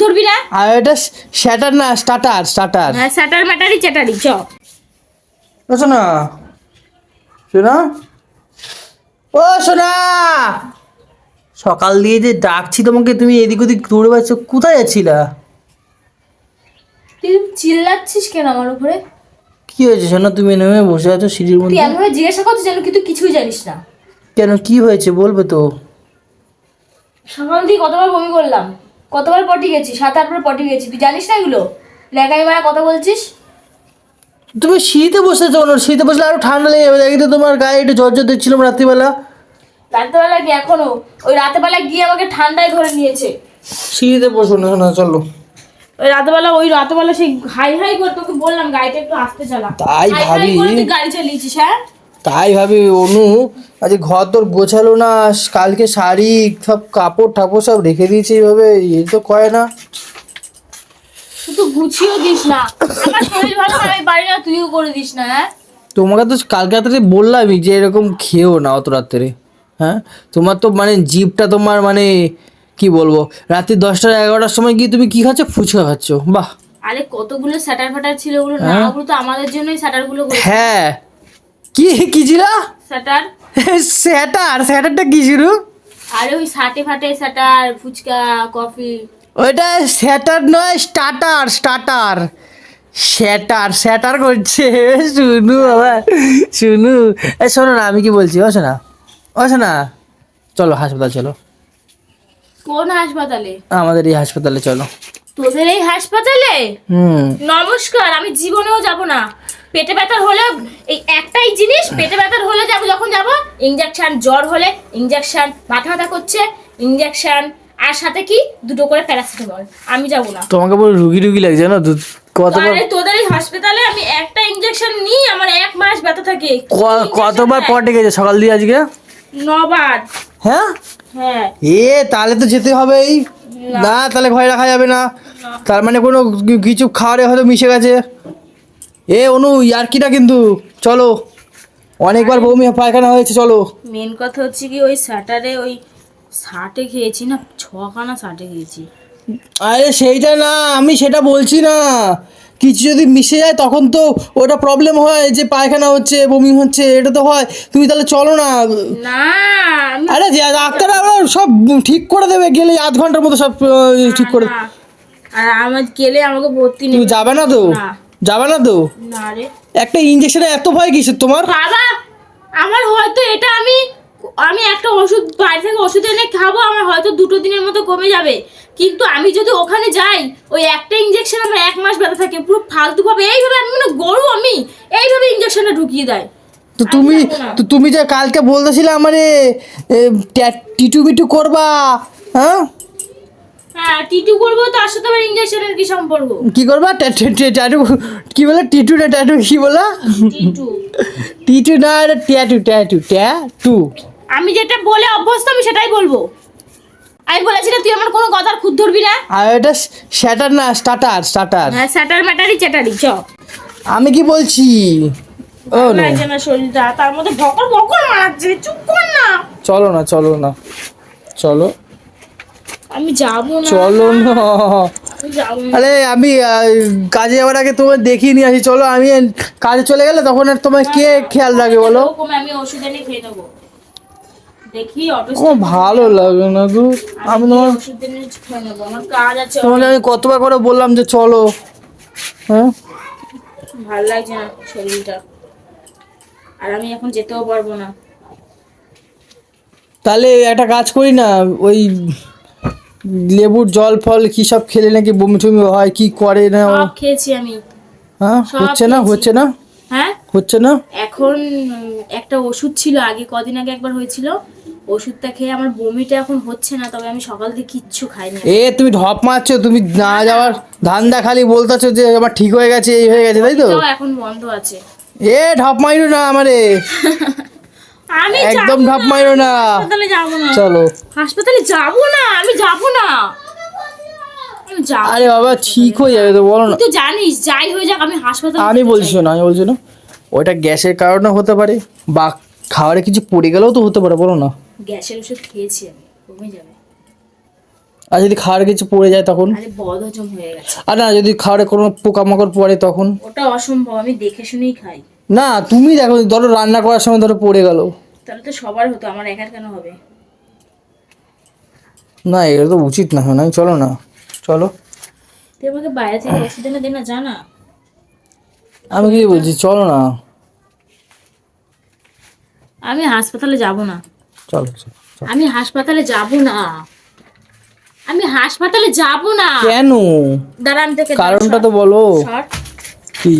ধরবি না? আর এটা শ্যাটার না স্টার্টার স্টার্টার হ্যাঁ স্যাটার ম্যাটারি চ্যাটারি চ। শোনা। শোনা। ও শোনা। সকাল দিয়ে যে ডাকছি তোমাকে তুমি এদিক ওদিক দৌড়ে বেড়াচ্ছ কোথায় যাচ্ছিলা? তুই চিল্লাচ্ছিস কেন আমার উপরে? কি হয়েছে শোনা তুমি নেমে বসে আছো সিঁড়ির তুই মধ্যে? এমনভাবে জিজ্ঞাসা যেন কিন্তু কিছুই জানিস না। কেন কি হয়েছে বলবে তো। সকাল দিয়ে কতবার বমি করলাম? কতবার পটি গেছি? সাত আটবার পটি গেছি। তুই জানিস না এগুলো? লেখাই মারা কথা বলছিস? তুমি শীতে বসে কেন? শীতে বসলে আরও ঠান্ডা লেগে যাবে। দেখি তো তোমার গায়ে একটু জ্বর জ্বর দেখছিলাম রাত্রিবেলা। রাত্রেবেলা গিয়ে এখনও? ওই রাতেবেলা গিয়ে আমাকে ঠান্ডায় ধরে নিয়েছে। শীতে বসো না শোনা চলো। ওই রাতেবেলা ওই রাতেবেলা সেই হাই হাই করে তোকে বললাম গাড়িটা একটু আসতে চালা। তাই ভাবি। গাড়ি চালিয়েছিস হ্যাঁ? তাই ভাবি অনু আজ ঘর তোর গোছালো না কালকে শাড়ি সব কাপড় ঠাপড় সব রেখে দিয়েছে এইভাবে এ তো কয় না। তো গুছিয়েও দিস না। আমার শরীর ভালো না আমি পারি না তুইও করে দিস না হ্যাঁ? তোমাকে তো কালকে রাত্রে বললামই যে এরকম খেও না অত রাত্রে হ্যাঁ? তোমার তো মানে জিভটা তোমার মানে কি বলব রাত্রি দশটা এগারোটার সময় গিয়ে তুমি কি খাচ্ছ? ফুচকা খাচ্ছ বাহ। আরে কতগুলো স্যাটার ফাটার ছিল ওগুলো না হ্যাঁ। ওগুলো তো আমাদের জন্যই স্যাটারগুলো হ্যাঁ। কি কি ছিল? স্যাটার। স্যাটার স্যাটারটা কি ছিল? আরে ওই সাটে ফাটে স্যাটার ফুচকা কফি। ওইটা স্যাটার নয় স্টার্টার স্টার্টার স্যাটার স্যাটার করছে। শুনু বাবা শুনু। এ শোনো না আমি কি বলছি? ও শোনা ও শোনা চলো হাসপাতাল চলো। কোন হাসপাতালে? আমাদের এই হাসপাতালে চলো। তোদের এই হাসপাতালে? হুম। নমস্কার আমি জীবনেও যাব না। পেটে ব্যথার হলে এই একটাই জিনিস পেটে ব্যথার হলে যাব যখন যাব ইঞ্জেকশন জ্বর হলে ইঞ্জেকশন মাথা ব্যথা করছে ইঞ্জেকশন আর সাথে কি? দুটো করে প্যারাসিটামল আমি যাব না। তোমাকে পুরো রুগী রুগী লাগছে জানো? তো কতবার আরে তোদের এই হাসপাতালে আমি একটা ইঞ্জেকশন নিই আমার এক মাস ব্যথা থাকে। ক- কতবার পটে গেছে? সকাল দিয়ে আজকে? নবার। হ্যাঁ? হ্যাঁ। এ তাহলে তো যেতে হবেই। না। তাহলে ভয় রাখা যাবে না। তার মানে কোনো কিছু খাওয়ারে হয়তো মিশে গেছে। এ অনু ইয়ার্কিটা কিন্তু চলো। অনেকবার বমি পায়খানা হয়েছে চলো। মেন কথা হচ্ছে কি ওই স্যাটারে ওই ষাটে খেয়েছি না ছখানা ষাটে খেয়েছি। আরে সেইটা না আমি সেটা বলছি না। কিছু যদি মিশে যায় তখন তো ওটা প্রবলেম হয় যে পায়খানা হচ্ছে বমি হচ্ছে এটা তো হয়। তুমি তাহলে চলো না। না আরে যে ডাক্তার সব ঠিক করে দেবে গেলে আধ ঘণ্টার মতো সব ঠিক করে। আর আমার গেলে আমাকে ভর্তি তুমি যাবে না তো? না। যাবে না তো? না রে। একটা ইঞ্জেকশনে এত ভয় কিসের তোমার? বাবা আমার হয়তো এটা আমি আমি একটা ওষুধ বাইরে থেকে ওষুধ এনে খাব আমার হয়তো দুটো দিনের মতো কমে যাবে। কিন্তু আমি যদি ওখানে যাই ওই একটা ইঞ্জেকশন আমার এক মাস ব্যথা থাকে পুরো ফালতু ভাবে এইভাবে আমি মানে গরু আমি এইভাবে ইঞ্জেকশনটা ঢুকিয়ে দেয়। তো তুমি তো তুমি যে কালকে বলতেছিলে আমারে টিটু বিটু করবা হ্যাঁ? হ্যাঁ টিটু করব তার সাথে আবার ইঞ্জেকশনের কি সম্পর্ক? কি করবা? ট্যা- ট্যা- ট্যা- ট্যাটু কি বলে? টিটু না ট্যাটু কি বলা? টিটু। টিটু না ট্যাটু ট্যাটু ট্যাটু। আমি যেটা বলে অভ্যস্ত আমি সেটাই বলব। আমি বলেছি না তুই আমার কোনো কথার খুদ ধরবি না। আর এটা শ্যাটার না স্টার্টার স্টার্টার হ্যাঁ স্যাটার ম্যাটারি চ্যাটারি চ। আমি কি বলছি? Oh no. না শরীরটা তার মধ্যে ভকর ভকর মারাচ্ছে চুপ কর না। চলো না চলো না। চলো। আমি যাব না। চলো না। আরে আমি কাজে যাওয়ার আগে তোমার দেখিয়ে নিয়ে আসি। চলো আমি কাজে চলে গেলে তখন আর তোমার কে খেয়াল রাখবে বলো? আমি ওষুধ এনে খেয়ে নেব দেখি ভালো লাগে না আমি তোমার তোমাকে কতবার করে বললাম যে চলো। হ্যাঁ? ভালো লাগছে না শরীরটা। আর আমি এখন যেতেও পারব না। তাহলে একটা কাজ করি না ওই লেবুর জল ফল কি সব খেলে নাকি বমি টমি হয়? কি করে না ও? সব খেয়েছি আমি। হ্যাঁ? সব হচ্ছে না? খেয়েছি। হচ্ছে না? হ্যাঁ? হচ্ছে না? এখন উম, একটা ওষুধ ছিল আগে কদিন আগে একবার হয়েছিল। ওষুধটা খেয়ে আমার বমিটা এখন হচ্ছে না তবে আমি সকাল থেকে কিচ্ছু খাই খাইনি। এ তুমি ঢপ মারছো তুমি না যাওয়ার ধান্দা খালি বলতেছো যে আমার ঠিক হয়ে গেছে এই হয়ে গেছে তাই তো? এখন বন্ধ আছে। এ ঢপ মাইরো না আমারে। আমি একদম ঢপ না, হাসপাতালে যাব না। চলো। হাসপাতালে যাব না আমি যাব না। আরে বাবা ঠিক হয়ে যাবে তো বলো না। তুই জানিস যাই হয়ে যাক আমি হাসপাতালে আমি বলছি না আমি বলছি না। ওইটা গ্যাসের কারণে হতে পারে বা খাবারে কিছু পড়ে গেলেও তো হতে পারে বলো না। গ্যাসের ওষুধ খেয়েছি আমি কমে যাবে। আর যদি খাওয়ার কিছু পড়ে যায় তখন? হয়ে আর না যদি খাওয়ারে কোনো পোকামাকড় পড়ে তখন? ওটা অসম্ভব আমি দেখে শুনেই খাই। না তুমি দেখো ধরো রান্না করার সময় ধরো পড়ে গেল। তাহলে তো সবার হতো আমার একার কেন হবে? না এটা তো উচিত না না চলো না চলো। তুই আমাকে বাইরে থেকে ওষুধ এনে দে না জানা আমি কি বলছি চলো না। আমি হাসপাতালে যাব না। চলো। আমি হাসপাতালে যাব না। আমি হাসপাতালে যাব না। কেন? দাঁড়ান থেকে কারণটা তো বলো। কি?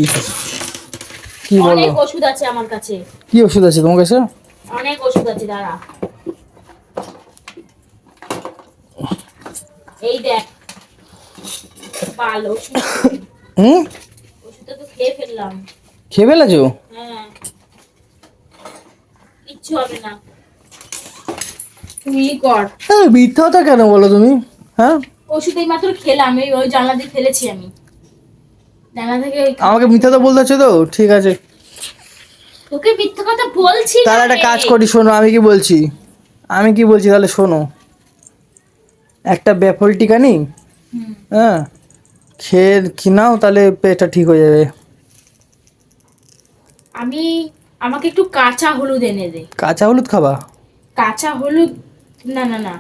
কি বলো? অনেক ওষুধ আছে আমার কাছে। কি ওষুধ আছে তোমার কাছে? অনেক ওষুধ আছে দাঁড়া। এই দেখ পাল ওষুধ। হুম? ওষুধটা তো খেয়ে ফেললাম। খেয়ে ফেলেছো? হ্যাঁ। কিচ্ছু হবে না। তুই কর। হ্যাঁ মিথ্যা কথা কেন বলো তুমি? হ্যাঁ? ওষুধ এই মাত্র খেলাম এই ওই জানলা দিয়ে ফেলেছি আমি। থেকে আমাকে মিথ্যা তো বলতেছো তো ঠিক আছে। তোকে মিথ্যা কথা বলছি তাহলে একটা কাজ করি শোনো আমি কি বলছি? আমি কি বলছি তাহলে শোনো। একটা ব্যাফল টিকা নি হ্যাঁ খেয়ে কিনাও তাহলে পেটটা ঠিক হয়ে যাবে। আমি আমাকে একটু কাঁচা হলুদ এনে দে। কাঁচা হলুদ খাবা? কাঁচা হলুদ না না না।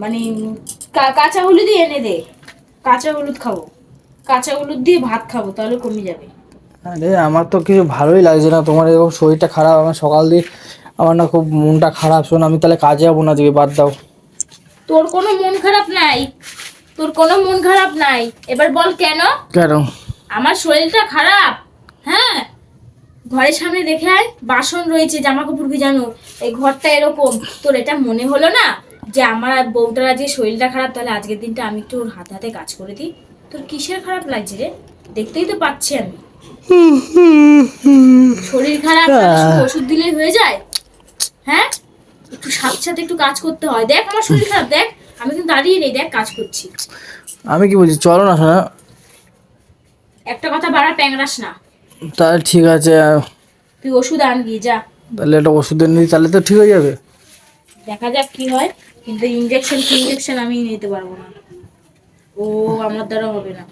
মানে কাঁচা হলুদই এনে দে। কাঁচা হলুদ খাব। কাঁচা হলুদ দিয়ে ভাত খাব তাহলে কমে যাবে। আরে আমার তো কিছু ভালোই লাগছে না। তোমার এরকম শরীরটা খারাপ আমার সকাল দিয়ে আমার না খুব মনটা খারাপ। শোন আমি তাহলে কাজে যাব না আজকে বাদ দাও। তোর কোনো মন খারাপ নাই? তোর কোনো মন খারাপ নাই? এবার বল কেন? কেন? আমার শরীরটা খারাপ। হ্যাঁ? ঘরের সামনে দেখে আয় বাসন রয়েছে জামা কাপড় ভিজানো এই ঘরটা এরকম। তোর এটা মনে হলো না? যে আমার বউটার আজকে শরীরটা খারাপ তাহলে আজকের দিনটা আমি একটু ওর হাতে হাতে কাজ করে দিই। তোর কিসের খারাপ লাগছে রে? দেখতেই তো পাচ্ছি আমি। শরীর খারাপ ওষুধ দিলেই হয়ে যায়? হ্যাঁ? একটু সাথে সাথে একটু কাজ করতে হয়। দেখ আমার শরীর খারাপ দেখ। আমি কিন্তু দাঁড়িয়ে নেই দেখ কাজ করছি। আমি কি বলছি? চলো না শোনা একটা কথা বাড়া প্যাংরাস না। তাহলে ঠিক আছে তুই ওষুধ আন গিয়ে যা। তাহলে একটা ওষুধ এনে তাহলে তো ঠিক হয়ে যাবে। দেখা যাক কি হয়। কিন্তু ইঞ্জেকশন কি ইঞ্জেকশন আমি নিতে পারব না। ও আমার দ্বারা হবে না।